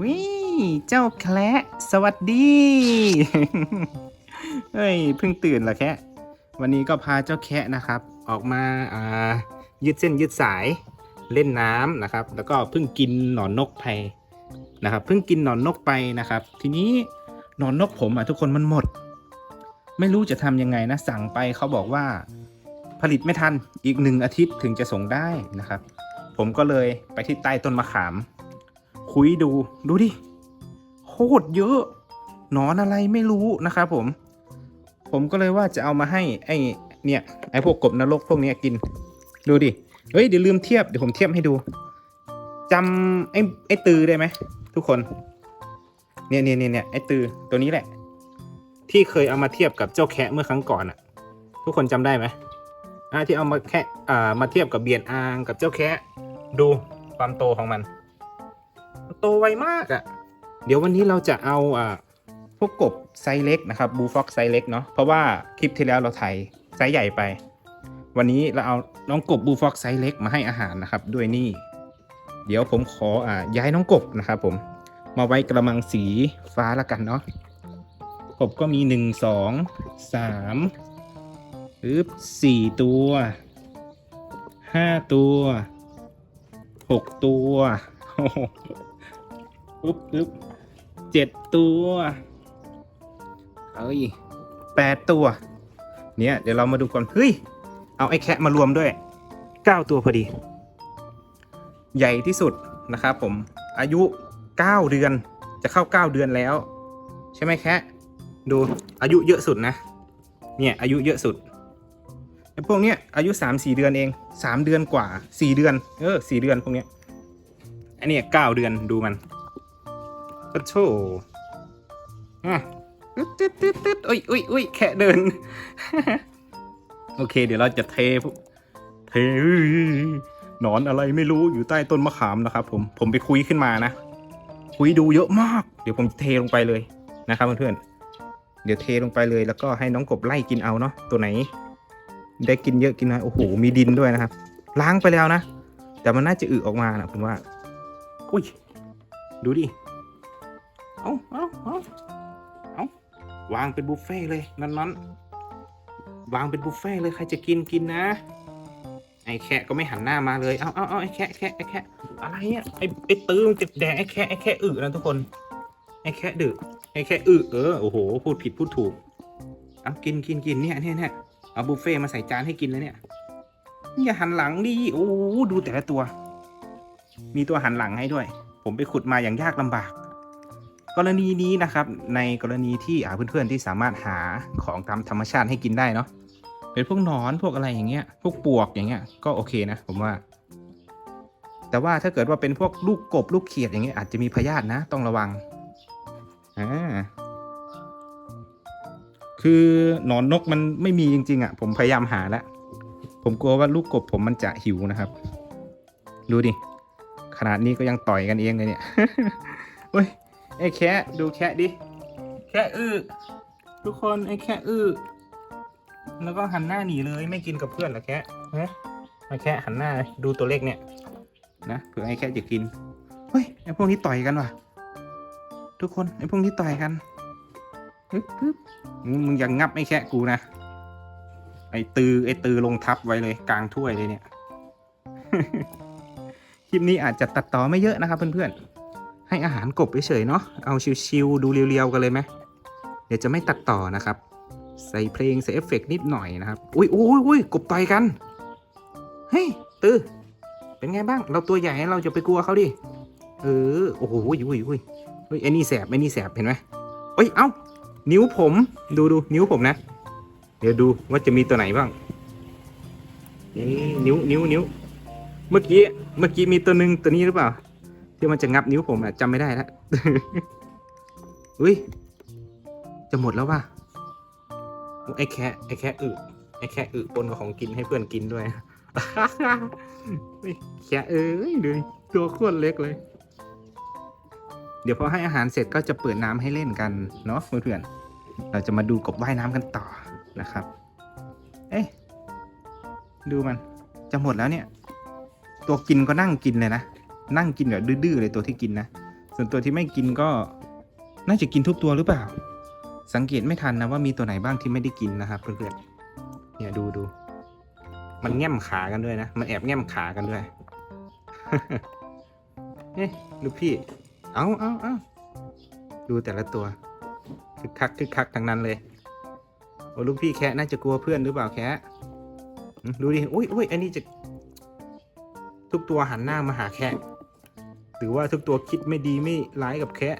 วิเจ้าแคละสวัสดี เฮ้ยเพิ่งตื่นเหรอแคะวันนี้ก็พาเจ้าแคะนะครับ ออกมาอ่ายืดเส้นยืดสายเล่นน้ำนะครับ แล้วก็เพิ่งกินหนอนนกไปนะครับ เพิ่งกินหนอนนกไปนะครับ ทีนี้หนอนนกผมอะทุกคนมันหมด ไม่รู้จะทำยังไงนะสั่งไปเขาบอกว่า ผลิตไม่ทันอีกหนึ่งอาทิตย์ถึงจะส่งได้นะครับ ผมก็เลยไปที่ใต้ต้นมะขาม คุยดู ดูดิ โคตรเยอะ หนอนอะไรไม่รู้นะครับผม ผมก็เลยว่าจะเอามาให้ไอเนี่ยไอพวกกบนรกพวกเนี้ยกิน ดูดิ เฮ้ยเดี๋ยวลืมเทียบเดี๋ยวผมเทียบให้ดูจำไอ้ไอ้ตือได้ไหมทุกคน เนี่ยเนี่ยเนี่ยเนี่ยไอ้ตือตัวนี้แหละ ที่เคยเอามาเทียบกับเจ้าแคะเมื่อครั้งก่อนอะทุกคนจำได้ไหมอ่าที่เอามาแค่อ่ามาเทียบกับเบียนอางกับเจ้าแคะดูความโตของมัน โตไวมากอะ่ะ เดี๋ยววันนี้เราจะเอาอ่าพวกกบไซส์เล็กนะครับบูฟ็อกไซส์เล็กเนาะเพราะว่าคลิปที่แล้วเราถ่ายไซส์ใหญ่ไป วันนี้เราเอาน้องกบบูฟ็อกไซส์เล็กมาให้อาหารนะครับด้วยนี่ เดี๋ยวผมขออ่าย้ายน้องกบนะครับผมมาไว้กระมังสีฟ้าละกันเนาะกบก็มีหนึ่งสองสามปึ๊บสี่ตัวห้าตัวหกตัว ปุ๊บปุ๊บเจ็ดตัวเอ้ยแปดตัว เนี่ย เดี๋ยวเรามาดูก่อน เฮ้ย เอาไอ้แคะมารวมด้วยเก้าตัวพอดี ใหญ่ที่สุดนะครับผม อายุเก้าเดือน จะเข้าเก้าเดือนแล้ว ใช่ไหมแคะดูอายุเยอะสุดนะ เนี่ย อายุเยอะสุดไอ้พวกเนี้ยอายุสามสี่เดือนเองสามเดือนกว่าสี่เดือน เออสี่เดือนพวกเนี้ยอันนี้เก้าเดือนดูมัน โอ้โถอะตึ๊ดตึ๊ดตึ๊ดอุ้ยอุ้ยอุ้ยแค่เดิน โอเค เดี๋ยวเราจะเทเทหนอนอะไรไม่รู้อยู่ใต้ต้นมะขามนะครับ ผม ผมไปคุยขึ้นมานะ คุยดูเยอะมาก เดี๋ยวผมเทลงไปเลยนะครับเพื่อนๆ เดี๋ยวเทลงไปเลยแล้วก็ให้น้องกบไล่กินเอาเนาะ ตัวไหน ได้กินเยอะกินน้อย โอ้โห มีดินด้วยนะครับ ล้างไปแล้วนะ แต่มันน่าจะอึออกมานะผมว่า อุ้ย ดูดิ เอาเอาเอาเอาวางเป็นบุฟเฟ่เลยนั้นนั้นๆวางเป็นบุฟเฟ่เลยใครจะกินกินนะ ไอ้แคะก็ไม่หันหน้ามาเลย เอาเอาเอาไอ้แคะแคะไอ้แคะอะไรเนี่ยไอ้ไอ้ตื้อมันจะแดงไอ้แคะไอ้แคะอึนะทุกคน ไอ้แคะดึกไอ้แคะอึเออโอ้โหพูดผิดพูดถูกเอากินกินกินเนี่ยเนี่ยเนี่ยเอาบุฟเฟ่มาใส่จานให้กินเลยเนี่ยอย่าหันหลังดิโอ้โหดูแต่ละตัว มีตัวหันหลังให้ด้วย ผมไปขุดมาอย่างยากลำบาก กรณีนี้นะครับในกรณีที่เพื่อนๆที่สามารถหาของตามธรรมชาติให้กินได้เนาะเป็นพวกหนอนพวกอะไรอย่างเงี้ยพวกปวกอย่างเงี้ยก็โอเคนะผมว่า แต่ว่าถ้าเกิดว่าเป็นพวกลูกกบลูกเขียดอย่างเงี้ยอาจจะมีพยาธินะต้องระวังอ่าคือหนอนนกมันไม่มีจริงๆอะ ผมพยายามหาแล้วผมกลัวว่าลูกกบผมมันจะหิวนะครับ ดูดิขนาดนี้ก็ยังต่อยกันเองเลยเนี่ยเฮ้ย ไอ้แคะดูแคะดิ แคะอื้อทุกคนไอ้แคะอื้อแล้วก็หันหน้าหนีเลยไม่กินกับเพื่อนเหรอแคะฮะไอ้แคะหันหน้าดูตัวเลขเนี่ยนะเผื่อไอ้แคะจะกินเฮ้ยไอ้พวกนี้ต่อยกันว่ะ ทุกคนไอ้พวกนี้ต่อยกันปึ๊บปึ๊บมึงมึงอยังงับไอ้แคะกูนะไอ้ตือไอ้ตือลงทับไว้เลยกลางถ้วยเลยเนี่ยคลิปนี้อาจจะตัดต่อไม่เยอะนะครับเพื่อนๆ ให้อาหารกบเฉยๆเนาะเอาชิวๆดูเรียวๆกันเลยไหมเดี๋ยวจะไม่ตัดต่อนะครับ ใส่เพลงใส่เอฟเฟกต์นิดหน่อยนะครับอุ้ยอุ้ยอุ้ยกบต่อยกันเฮ้ยตือเป็นไงบ้าง เราตัวใหญ่เราจะไปกลัวเขาดิเออโอ้โหอุ้ยอุ้ยอุ้ยเฮ้ยไอ้นี่แสบไอ้นี่แสบเห็นไหมเอ้ยเอ้านิ้วผมดูดูนิ้วผมนะ เดี๋ยวดูว่าจะมีตัวไหนบ้างนี่นิ้วนิ้วนิ้วเมื่อกี้เมื่อกี้มีตัวหนึ่งตัวนี้หรือเปล่า ที่มันจะงับนิ้วผมอะจำไม่ได้แล้วอุ้ย จะหมดแล้วว่ะไอ้แคะไอ้แคะอึไอ้แคะอึปนกับของกินให้เพื่อนกินด้วยเฮ้แคะเอ้ยดูตัวโคตรเล็กเลย เดี๋ยวพอให้อาหารเสร็จก็จะเปิดน้ำให้เล่นกันเนาะเพื่อนๆเราจะมาดูกบว่ายน้ำกันต่อนะครับ เอ๊ะดูมัน จะหมดแล้วเนี่ย ตัวกินก็นั่งกินเลยนะ นั่งกินแบบดื้อๆเลยตัวที่กินนะ ส่วนตัวที่ไม่กินก็น่าจะกินทุกตัวหรือเปล่า สังเกตไม่ทันนะว่ามีตัวไหนบ้างที่ไม่ได้กินนะครับเพื่อนๆเนี่ยดูดู มันแง้มขากันด้วยนะ มันแอบแง้มขากันด้วยเฮ้ยลูกพี่ เอาเอาเอาดูแต่ละตัวคึกคักคึกคักทั้งนั้นเลยโอ้ลูกพี่แคะน่าจะกลัวเพื่อนหรือเปล่าแคะดูดิอุ้ยอุ้ยอันนี้จะทุกตัวหันหน้ามาหาแคะ หรือว่าทุกตัวคิดไม่ดีไม่ร้ายกับแคะ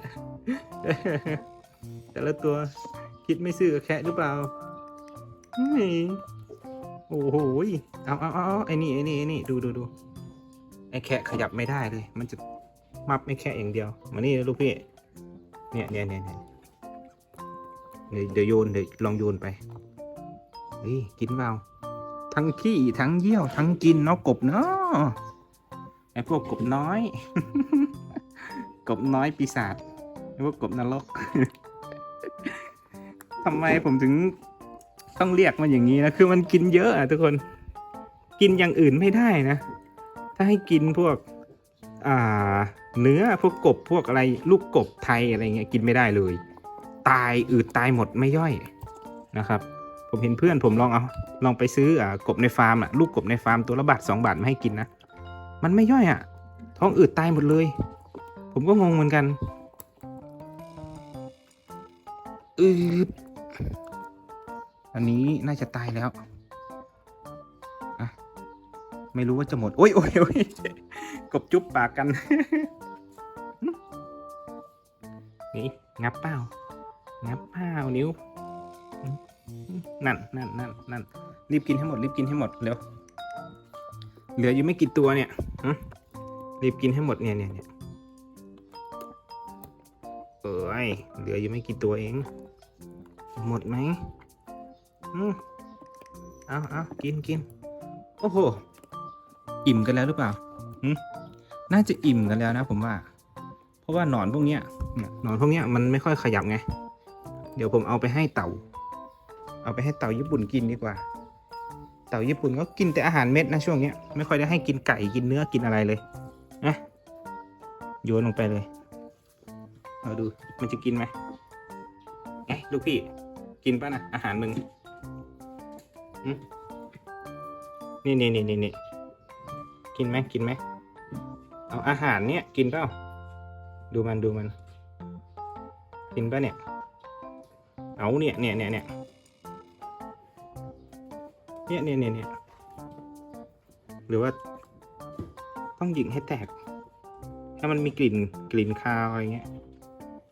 แต่ละตัวคิดไม่ซื่อกับแคะหรือเปล่านี่โอ้โหเอาเอาเอาไอ้นี่ไอ้นี่ไอ้นี่ดูดูดูไอ้แคะขยับไม่ได้เลย มันจะมับไม่แค่อย่างเดียว มานี่ลูกพี่ เนี่ยเนี่ยเนี่ยเนี่ยเดี๋ยวเดี๋ยวโยนเดี๋ยวลองโยนไปเฮ้ยกินเปล่าทั้งขี้ทั้งเยี่ยวทั้งกินเนาะกบเนาะ ไอ้พวกกบน้อย กบน้อยปีศาจไอ้พวกกบนรกทำไมผมถึงต้องเรียกมันอย่างนี้นะ คือมันกินเยอะอะทุกคน กินอย่างอื่นไม่ได้นะ ถ้าให้กินพวก อ่า เนื้อพวกกบพวกอะไรลูกกบไทยอะไรเงี้ยกินไม่ได้เลย ตายอืดตายหมดไม่ย่อยนะครับ ผมเห็นเพื่อนผมลองเอาลองไปซื้ออ่ากบในฟาร์มอะลูกกบในฟาร์มตัวละบาทสองบาทมาให้กินนะ มันไม่ย่อยอะ ท้องอืดตายหมดเลย ผมก็งงเหมือนกันอืดอันนี้น่าจะตายแล้วอะไม่รู้ว่าจะหมด โอ้ยโอ้ยโอ้ยกบจุ๊บปากกัน นี่ งับเป้างับเป้านิ้ว นั่นนั่นนั่นนั่นรีบกินให้หมด รีบกินให้หมด เร็ว เหลืออยู่ไม่กี่ตัวเนี่ย รีบกินให้หมดเนี่ยเนี่ยเนี่ยเอ้ยเหลืออยู่ไม่กี่ตัวเอง หมดไหมอืมเอาเอากินกินโอ้โห อิ่มกันแล้วหรือเปล่าหึน่าจะอิ่มกันแล้วนะ ผมว่า เพราะว่าหนอนพวกเนี้ยเนี่ยหนอนพวกเนี้ยมันไม่ค่อยขยับไง เดี๋ยวผมเอาไปให้เต่า เอาไปให้เต่าญี่ปุ่นกินดีกว่า เต่าญี่ปุ่นก็กินแต่อาหารเม็ดนะช่วงเนี้ยไม่ค่อยได้ให้กินไก่กินเนื้อกินอะไรเลยนะโยนลงไปเลยเอาดูมันจะกินไหมไอ้ลูกพี่กินป่ะนะอาหารมึงนี่นี่นี่นี่นี่กินไหมกินไหมเอาอาหารเนี้ยกินเปล่าดูมันดูมัน กินป่ะเนี่ย เอาเนี่ยเนี่ยเนี่ยเนี่ย เนี่ยเนี่ยเนี่ยเนี่ยหรือว่า ต้องยิงให้แตกถ้มันมีกลิ่นกลิ่นคาวอะไรเงี้ย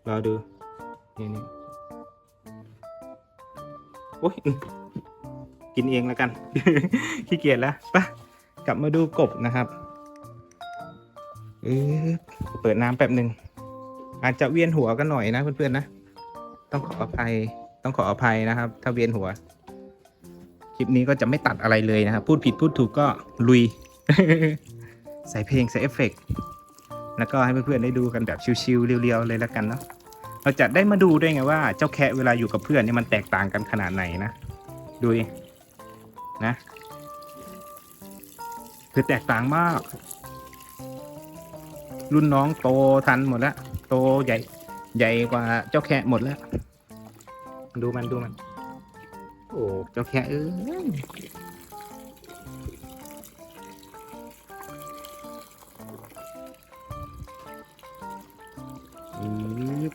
รอดูเนี่ยเนี่ยโอ้ยกินเองแล้วกันขี้เกียจแล้วปะกลับมาดูกบนะครับเออเปิดน้ำแป๊บหนึ่งอาจจะเวียนหัวกันหน่อยนะเพื่อนๆนะ ต้องขออภัยต้องขออภัยนะครับ ถ้าเวียนหัว คลิปนี้ก็จะไม่ตัดอะไรเลยนะครับ พูดผิดพูดถูกก็ลุย ใส่เพลงใส่เอฟเฟกต์แล้วก็ให้เพื่อนๆได้ดูกันแบบชิวๆเรียวๆเลยแล้วกันเนาะเราจะได้มาดูด้วยไงว่าเจ้าแคะเวลาอยู่กับเพื่อนนี่มันแตกต่างกันขนาดไหนนะดูนะ คือแตกต่างมาก รุ่นน้องโตทันหมดแล้วโตใหญ่ใหญ่กว่าเจ้าแคะหมดแล้ว ดูมันดูมัน โอ้เจ้าแคะเอ้ยอีบ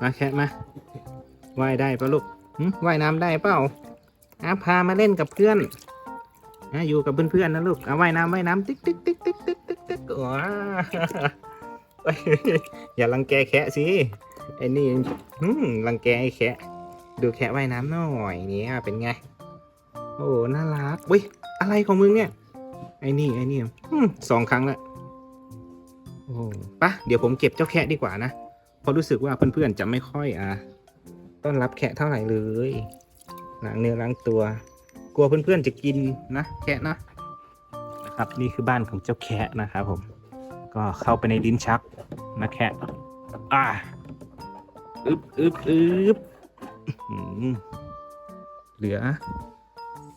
มาแคะมาว่ายได้ปะลูกหึว่ายน้ำได้เปล่าอะพามาเล่นกับเพื่อนอะอยู่กับเพื่อนๆนะลูกเอาว่ายน้ำว่ายน้ำติ๊กติ๊กติ๊กติ๊กติ๊กติ๊กติ๊กว้าเอ้ย อย่ารังแกแคะสิไอ้นี่อืมรังแกไอ้แคะ ดูแคะว่ายน้ำหน่อยเนี่ยเป็นไง โอ้น่ารักเว้ยอะไรของมึงเนี่ย ไอ้นี่ไอ้นี่อืมสองครั้งล้วโอ้ปะเดี๋ยวผมเก็บเจ้าแคะดีกว่านะเพราะรู้สึกว่าเพื่อนๆจะไม่ค่อยอะต้อนรับแคะเท่าไหร่เลยล้างเนื้อล้างตัว กลัวเพื่อนๆจะกินนะ แคะนะนะครับ นี่คือบ้านของเจ้าแคะนะครับผม ก็เข้าไปในลิ้นชักนะแคะอ่าอึบอึบอึบเหลือ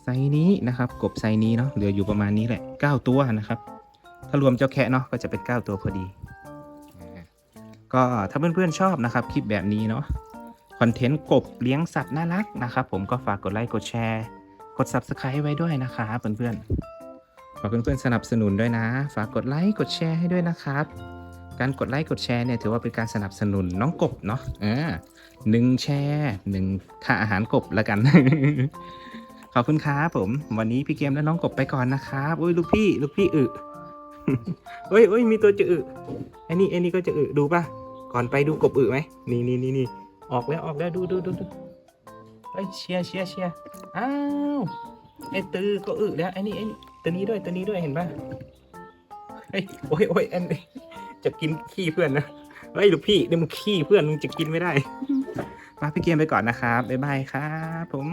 ไซนี้นะครับ กบไซนี้เนาะเหลืออยู่ประมาณนี้แหละ 9 ตัวนะครับ ถ้ารวมเจ้าแคะเนาะก็จะเป็น 9 ตัวพอดี ก็ถ้าเพื่อนๆชอบนะครับคลิปแบบนี้เนาะคอนเทนต์กบเลี้ยงสัตว์น่ารักนะครับ ผมก็ฝากกดไลค์กดแชร์ กด Subscribe ไว้ด้วยนะครับเพื่อนๆากเพื่อนๆสนับสนุนด้วยนะ ฝากกดไลค์กดแชร์ให้ด้วยนะครับ การกดไลค์กดแชร์เนี่ยถือว่าเป็นการสนับสนุนน้องกบเนาะอ่าหนึ่งแชร์หนึ่งค่าอาหารกบแล้วกัน ขอบคุณครับผม วันนี้พี่เกมและน้องกบไปก่อนนะครับอุ้ยลูกพี่ลูกพี่อึเฮ้ยเฮ้ยมีตัวจะอึไอ้นี่ไอ้นี่ก็จะอึดูป่ะก่อนไปดูกบอึไหมนี่นี่นี่นี่ออกแล้วออกแล้วดูดูดูดูเฮ้ยเชียร์เชียร์เชียร์อ้าวไอ้ตือก็อึแล้วไอ้นี่ไอ้นี่ ตัวนี้ด้วยตัวนี้ด้วยเห็นป่ะเฮ้ยโอ้ยโอ้ยอันนี้จะกินขี้เพื่อนนะเฮ้ยลูกพี่นี่มึงขี้เพื่อนมึงจะกินไม่ได้ลาพี่เกมไปก่อนนะครับบ๊ายบายครับ ผม